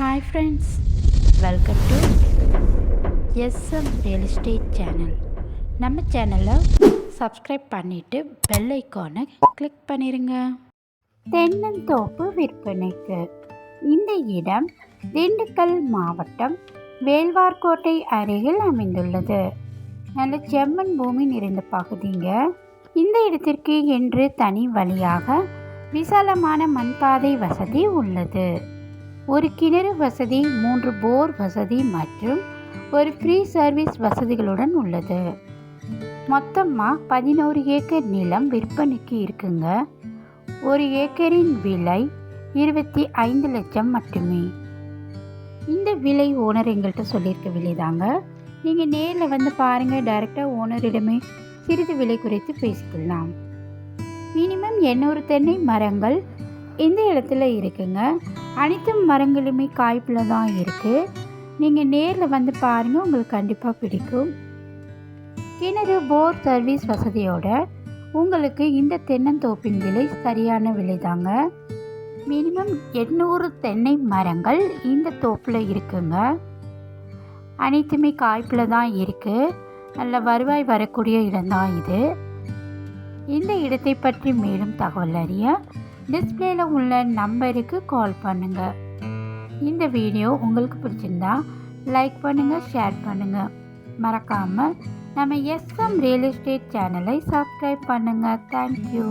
Hi friends welcome to SM real estate channel நம்ம சேனலை subscribe பண்ணிவிட்டு பெல் ஐக்கானை கிளிக் பண்ணிடுங்க தென்னந்தோப்பு விற்பனைக்கு இந்த இடம் திண்டுக்கல் மாவட்டம் வேல்வார்கோட்டை அருகில் அமைந்துள்ளது. நல்ல செம்மண் பூமி நிறைந்த பகுதிங்க. இந்த இடத்திற்கு என்று தனி வழியாக விசாலமான மண்பாதை வசதி உள்ளது. ஒரு கிணறு வசதி மூன்று போர் வசதி மற்றும் ஒரு ஃப்ரீ சர்வீஸ் வசதிகளுடன் உள்ளது. மொத்தமாக பதினோரு ஏக்கர் நிலம் விற்பனைக்கு இருக்குங்க. ஒரு ஏக்கரின் விலை இருபத்தி ஐந்து லட்சம் மட்டுமே. இந்த விலை ஓனர் எங்கள்கிட்ட சொல்லியிருக்க விலை தாங்க நீங்கள் நேரில் வந்து பாருங்கள் டைரெக்டாக ஓனரிடமே சிறிது விலை குறைத்து பேசிக்கலாம். மினிமம் எண்ணூறு தென்னை மரங்கள் இந்த இடத்துல இருக்குங்க. அனைத்து மரங்களுமே காய்ப்பில் தான் இருக்குது நீங்கள் நேரில் வந்து பாருங்கள் உங்களுக்கு கண்டிப்பாக பிடிக்கும். கிணறு போர் சர்வீஸ் வசதியோட உங்களுக்கு இந்த தென்னந்தோப்பின் விலை சரியான விலை தாங்க. மினிமம் எண்ணூறு தென்னை மரங்கள் இந்த தோப்பில் இருக்குங்க. அனைத்துமே காய்ப்பில் தான் இருக்குது நல்ல வருவாய் வரக்கூடிய இடம்தான் இது. இந்த இடத்தை பற்றி மேலும் தகவல் அறிய டிஸ்பிளேல உள்ள நம்பருக்கு கால் பண்ணுங்கள் இந்த வீடியோ உங்களுக்கு பிடிச்சிருந்தா லைக் பண்ணுங்கள் ஷேர் பண்ணுங்கள் மறக்காமல் நம்ம எஸ்எம் ரியல் எஸ்டேட் சேனலை சப்ஸ்கிரைப் பண்ணுங்கள் தேங்க்யூ